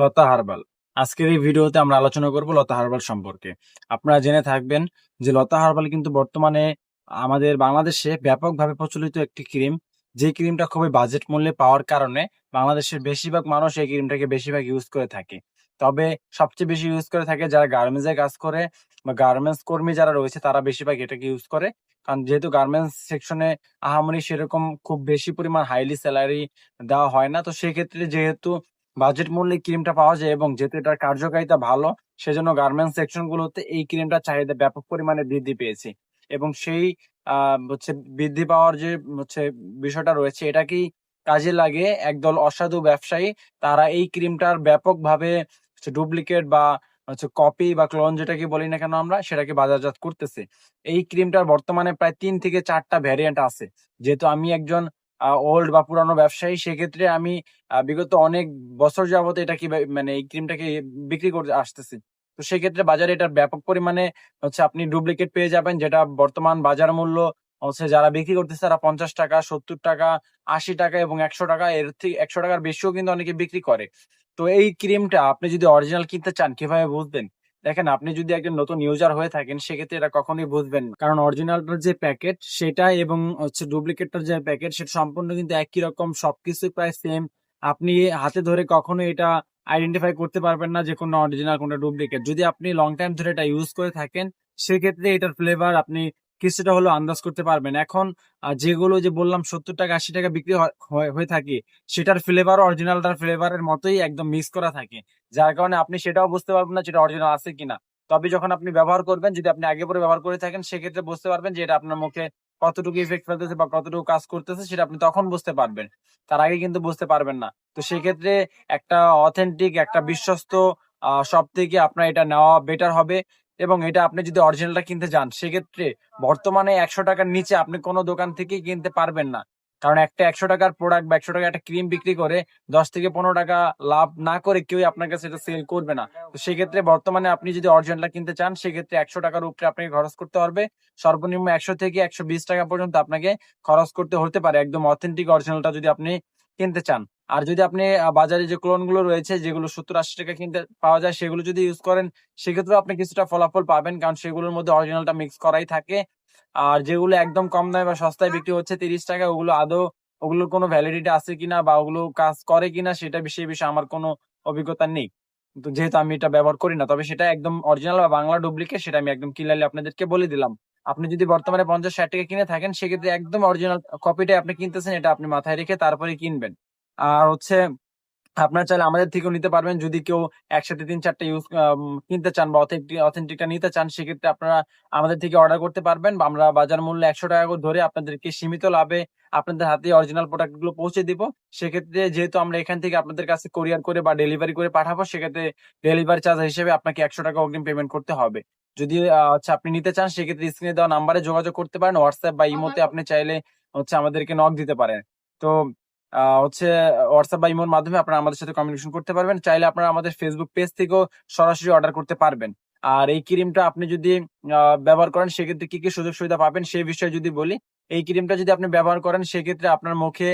লতা herbal. আজকের এই ভিডিওতে আমরা আলোচনা করব লতা হার্বাল সম্পর্কে। আপনারা জেনে থাকবেন যে লতা হার্বাল কিন্তু বর্তমানে আমাদের বাংলাদেশে ব্যাপকভাবে প্রচলিত একটি ক্রিম। যে ক্রিমটা খুবই বাজেট মূল্যে পাওয়ার কারণে বাংলাদেশের বেশিরভাগ মানুষ এই ক্রিমটাকে বেশিরভাগ ইউজ করে থাকে। তবে সবচেয়ে বেশি ইউজ করে থাকে যারা গার্মেন্টসে কাজ করে বা গার্মেন্টস কর্মী যারা রয়েছে তারা বেশিরভাগ এটাকে ইউজ করে। কারণ যেহেতু গার্মেন্টস সেকশনে আহামরি সেরকম খুব বেশি পরিমাণ হাইলি স্যালারি দেওয়া হয় না, তো সেক্ষেত্রে যেহেতু বাজেট মূল্যে ক্রিমটা পাওয়া যায় এবং যেহেতু এটার কার্যকারিতা ভালো, সেজন্য গার্মেন্টস সেকশন গুলোতে এই ক্রিমটার চাহিদা ব্যাপক পরিমাণে বৃদ্ধি পেয়েছে। এবং সেই হচ্ছে বৃদ্ধি পাওয়ার যে, হচ্ছে বিষয়টা রয়েছে এটাকেই কাজে লাগে? একদল অসাধু ব্যবসায়ী, তারা এই ক্রিমটার ব্যাপকভাবে ডুপ্লিকেট বা হচ্ছে কপি বা ক্লোন যেটাকে বলি না কেন আমরা, সেটাকে বাজারজাত করতেছে। এই ক্রিমটার বর্তমানে প্রায় তিন থেকে চারটা ভ্যারিয়েন্ট আছে। যেহেতু আমি একজন ওল্ড বা পুরানো ব্যবসায়ী, সেক্ষেত্রে আমি বিগত অনেক বছর যাবত এটা কি মানে এই ক্রিমটাকে বিক্রি করে আসতেছি। তো সেক্ষেত্রে বাজারে এটার ব্যাপক পরিমাণে হচ্ছে আপনি ডুপ্লিকেট পেয়ে যাবেন, যেটা বর্তমান বাজার মূল্য হচ্ছে যারা বিক্রি করতেছে তারা পঞ্চাশ টাকা, সত্তর টাকা, আশি টাকা এবং একশো টাকা, এর থেকে একশো টাকার বেশিও কিন্তু অনেকে বিক্রি করে। তো এই ক্রিমটা আপনি যদি অরিজিনাল কিনতে চান, কীভাবে বুঝবেন? দেখেন, আপনি যদি একজন নতুন ইউজার হয়ে থাকেন, সেক্ষেত্রে এটা কখনোই বুঝবেন কারণ অরিজিনালটার যে প্যাকেট সেটা এবং হচ্ছে ডুপ্লিকেটটার যে প্যাকেট সেটা সম্পূর্ণ কিন্তু একই রকম সবকিছু প্রায় সেম আপনি হাতে ধরে কখনো এটা আইডেন্টিফাই করতে পারবেন না যে কোনো অরিজিনাল কোনটা ডুপ্লিকেট যদি আপনি লং টাইম ধরে এটা ইউজ করে থাকেন, সেক্ষেত্রে এটার ফ্লেভার আপনি কিছুটা হলো আন্দাজ করতে পারবেন। এখন যেগুলো যে বললাম সত্তর টাকা, আশি টাকা বিক্রি হয়- থাকে, সেটার ফ্লেভার অরিজিনালটার ফ্লেভারের মতোই একদম মিক্স করা থাকে। যার কারণে আপনি সেটাও বুঝতে পারবেন না যেটা অরিজিনাল আছে কিনা। তবে যখন আপনি ব্যবহার করবেন, যদি আপনি আগে পরে ব্যবহার করে থাকেন, সেক্ষেত্রে বুঝতে পারবেন যে এটা আপনার মুখে কতটুকু ইফেক্ট ফেলতেছে বা কতটুকু কাজ করতেছে, সেটা আপনি তখন বুঝতে পারবেন। তার আগে কিন্তু বুঝতে পারবেন না। তো সেক্ষেত্রে একটা অথেন্টিক একটা বিশ্বস্ত সব থেকে আপনার এটা নেওয়া বেটার হবে। এবং এটা আপনি যদি অরিজিনালটা কিনতে যান, সেক্ষেত্রে বর্তমানে একশো টাকার নিচে আপনি কোনো দোকান থেকেই কিনতে পারবেন না। কারণ একটা একশো টাকার প্রোডাক্ট বা একশো টাকা একটা ক্রিম বিক্রি করে দশ থেকে পনেরো টাকা লাভ না করে কেউই আপনার কাছে এটা সেল করবে না। তো সেক্ষেত্রে বর্তমানে আপনি যদি অরিজিনালটা কিনতে চান, সেক্ষেত্রে একশো টাকার উপরে আপনাকে খরচ করতে হবে। সর্বনিম্ন একশো থেকে একশো বিশ টাকা পর্যন্ত আপনাকে খরচ করতে হতে পারে একদম অথেন্টিক অরিজিনালটা যদি আপনি কিনতে চান। আর যদি আপনি বাজারে যে ক্লোনগুলো রয়েছে, যেগুলো সত্তর আশি টাকা কিনতে পাওয়া যায়, সেগুলো যদি ইউজ করেন সেক্ষেত্রে আপনি কিছুটা ফলাফল পাবেন। কারণ সেগুলোর মধ্যে অরিজিনালটা মিক্স করাই থাকে। আর যেগুলো একদম কম দামে বা সস্তায় বিক্রি হচ্ছে, তিরিশ টাকা, ওগুলো আদৌ, ওগুলোর কোনো ভ্যালিডিটি আছে কিনা বা ওগুলো কাজ করে কিনা, সেটা বিষয়ে বিষয়ে আমার কোনো অভিজ্ঞতা নেই। তো যেহেতু আমি এটা ব্যবহার করি না, তবে সেটা একদম অরিজিনাল বা বাংলা ডুপ্লিকেট সেটা আমি একদম ক্লিয়ারলি আপনাদেরকে বলে দিলাম। আপনি যদি বর্তমানে পঞ্চাশ ষাট টাকা কিনে থাকেন, সেক্ষেত্রে একদম অরিজিনাল কপিটাই আপনি কিনতেছেন, এটা আপনি মাথায় রেখে তারপরে কিনবেন। আর হচ্ছে আপনার চাইলে আমাদের থেকেও নিতে পারবেন। যদি কেউ একসাথে তিন চারটা ইউজ কিনতে চান বা অথেন্টিক অথেন্টিকটা নিতে চান সেক্ষেত্রে আপনারা আমাদের থেকে অর্ডার করতে পারবেন বা আমরা বাজার মূল্য একশো টাকা করে ধরে আপনাদেরকে সীমিত লাভে আপনাদের হাতে অরিজিনাল প্রোডাক্টগুলো পৌঁছে দিব। সেক্ষেত্রে যেহেতু আমরা এখান থেকে আপনাদের কাছে কোরিয়ার করে বা ডেলিভারি করে পাঠাবো সেক্ষেত্রে ডেলিভারি চার্জ হিসেবে আপনাকে একশো টাকা অগ্রিম পেমেন্ট করতে হবে। যদি আহ, হচ্ছে আপনি নিতে চান সেক্ষেত্রে স্ক্রিনে দেওয়া নাম্বারে যোগাযোগ করতে পারেন। হোয়াটসঅ্যাপ বা ইমোতে আপনি চাইলে হচ্ছে আমাদেরকে নক দিতে পারেন। তো হচ্ছে হোয়াটসঅ্যাপ বা ইমোর মাধ্যমে আপনারা আমাদের সাথে কমিউনিকেশন করতে পারবেন। চাইলে আপনারা আমাদের ফেসবুক পেজ থেকেও সরাসরি অর্ডার করতে পারবেন। আর এই ক্রিমটা আপনি যদি ব্যবহার করেন, সেক্ষেত্রে কি কি সুযোগ সুবিধা পাবেন সেই বিষয়ে যদি বলি, এই ক্রিমটা যদি আপনি ব্যবহার করেন, সেক্ষেত্রে আপনার মুখে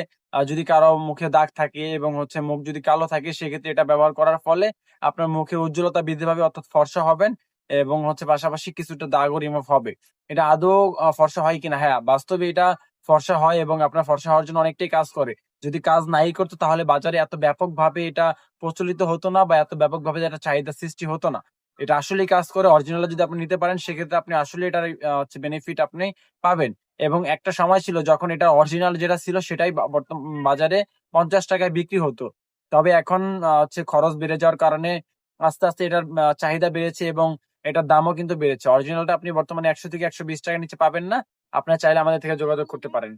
যদি কারও মুখে দাগ থাকে এবং হচ্ছে মুখ যদি কালো থাকে, সেক্ষেত্রে এটা ব্যবহার করার ফলে আপনার মুখে উজ্জ্বলতা বৃদ্ধি পাবে, অর্থাৎ ফর্সা হবেন এবং হচ্ছে পাশাপাশি কিছুটা দাগও রিমুভ হবে। এটা আদৌ ফর্সা হয় কিনা? হ্যাঁ বাস্তবে এটা ফর্সা হয় এবং আপনার ফর্সা হওয়ার জন্য অনেকটাই কাজ করে। যদি কাজ নাই করতো তাহলে বাজারে এত ব্যাপকভাবে এটা প্রচলিত হতো না বা এত ব্যাপকভাবে এটা চাহিদা সৃষ্টি হতো না। এটা আসলেই কাজ করে। অরিজিনাল যদি আপনি নিতে পারেন, সেক্ষেত্রে আপনি আসলে এটার হচ্ছে বেনিফিট আপনি পাবেন। এবং একটা সময় ছিল যখন এটা অরিজিনাল যেটা ছিল সেটাই বর্তমান বাজারে পঞ্চাশ টাকায় বিক্রি হতো। তবে এখন হচ্ছে খরচ বেড়ে যাওয়ার কারণে আস্তে আস্তে এটার চাহিদা বেড়েছে এবং এটার দামও কিন্তু বেড়েছে। অরিজিনালটা আপনি বর্তমানে একশো থেকে একশো বিশ টাকার নিচে পাবেন না। আপনার চাইলে আমাদের থেকে যোগাযোগ করতে পারেন।